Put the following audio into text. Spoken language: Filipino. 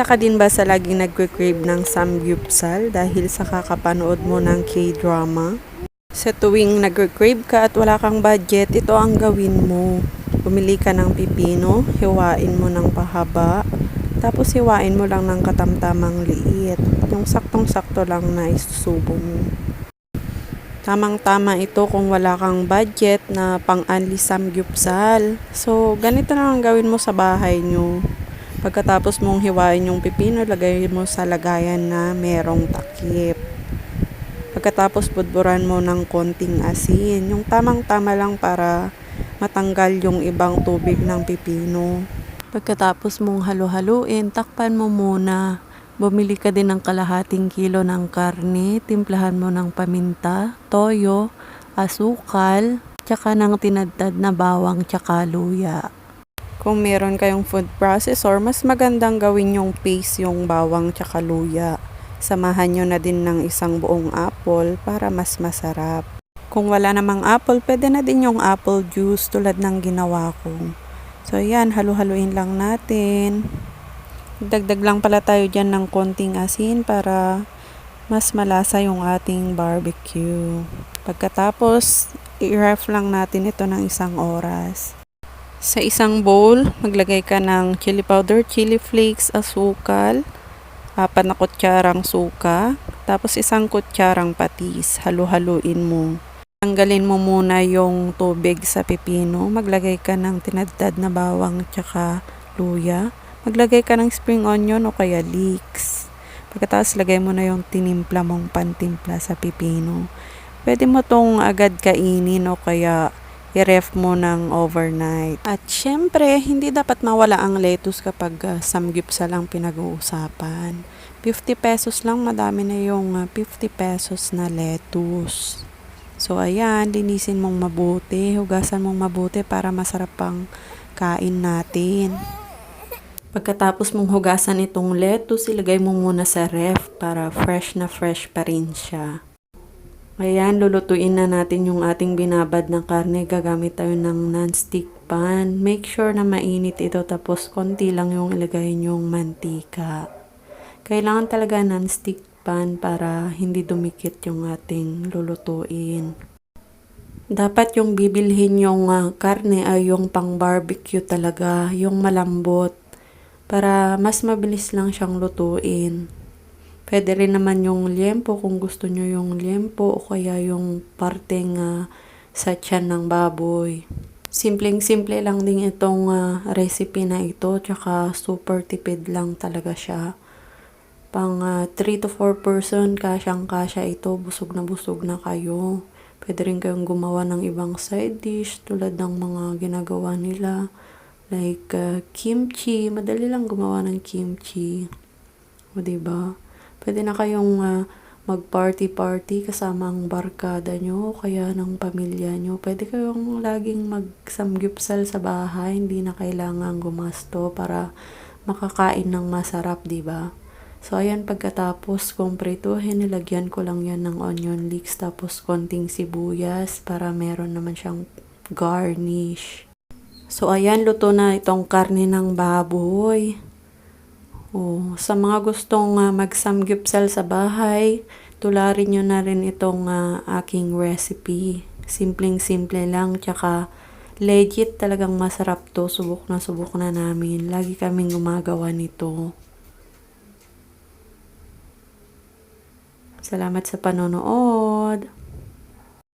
Isa ka din ba sa laging nagque-crave ng samgyupsal dahil sa kakapanood mo ng K-drama? Sa tuwing nagque-crave ka at wala kang budget, ito ang gawin mo. Bumili ka ng pipino, hiwain mo ng pahaba, tapos hiwain mo lang ng katamtamang liit. Yung saktong-sakto lang na isusubo mo. Tamang-tama ito kung wala kang budget na pang-anli samgyupsal. So, ganito na ang gawin mo sa bahay nyo. Pagkatapos mong hiwain yung pipino, lagay mo sa lagayan na merong takip. Pagkatapos budburan mo ng konting asin, yung tamang-tama lang para matanggal yung ibang tubig ng pipino. Pagkatapos mong halo-haluin, takpan mo muna. Bumili ka din ng kalahating kilo ng karne, timplahan mo ng paminta, toyo, asukal, tsaka ng tinadtad na bawang tsaka luya. Kung meron kayong food processor, mas magandang gawin yung paste yung bawang tsaka luya. Samahan nyo na din ng isang buong apple para mas masarap. Kung wala namang apple, pwede na din yung apple juice tulad ng ginawa ko. So yan, halu-haluin lang natin. Dagdag lang pala tayo dyan ng konting asin para mas malasa yung ating barbecue. Pagkatapos, i-ref lang natin ito ng isang oras. Sa isang bowl, maglagay ka ng chili powder, chili flakes, asukal, apat na kutsarang suka, tapos isang kutsarang patis. Halu-haluin mo. Tanggalin mo muna yung tubig sa pipino. Maglagay ka ng tinadtad na bawang tsaka luya. Maglagay ka ng spring onion o kaya leeks. Pagkatapos lagay mo na yung tinimpla mong pantimpla sa pipino. Pwede mo tong agad kainin o kaya i-ref mo ng overnight. At syempre, hindi dapat mawala ang lettuce kapag uh, samgyupsal ang pinag-uusapan. 50 pesos lang, madami na yung uh, 50 pesos na lettuce. So ayan, linisin mong mabuti, hugasan mong mabuti para masarap pang kain natin. Pagkatapos mong hugasan itong lettuce, ilagay mo muna sa ref para fresh na fresh pa rin siya. Ayan, lulutuin na natin yung ating binabad na karne. Gagamit tayo ng non-stick pan. Make sure na mainit ito tapos konti lang yung ilagay yung mantika. Kailangan talaga non-stick pan para hindi dumikit yung ating lulutuin. Dapat yung bibilhin yung uh, karne ay yung pang barbecue talaga, yung malambot para mas mabilis lang siyang lutuin. Pwede rin naman yung liempo kung gusto nyo yung liempo o kaya yung parteng uh, sa tiyan ng baboy. Simpleng-simple lang din itong uh, recipe na ito, tsaka super tipid lang talaga siya. Pang uh, 3 to 4 person, kasyang-kasya ito, busog na busog na kayo. Pwede rin kayong gumawa ng ibang side dish tulad ng mga ginagawa nila. Like uh, kimchi, madali lang gumawa ng kimchi. O ba? Pwede na kayong uh, mag-party-party kasama ang barkada nyo kaya ng pamilya nyo. Pwede kayong laging magsamgyupsal sa bahay, hindi na kailangan gumasto para makakain ng masarap, 'di ba? So, ayan, pagkatapos kong prituhin, nilagyan ko lang yan ng onion leeks, tapos konting sibuyas para meron naman siyang garnish. So, ayan, luto na itong karne ng baboy. Oh, sa mga gustong uh, magsamgyupsal sa bahay, tularin nyo na rin itong uh, aking recipe. Simpleng-simple lang, tsaka legit talagang masarap to. Subok na subok na namin. Lagi kaming gumagawa nito. Salamat sa panonood.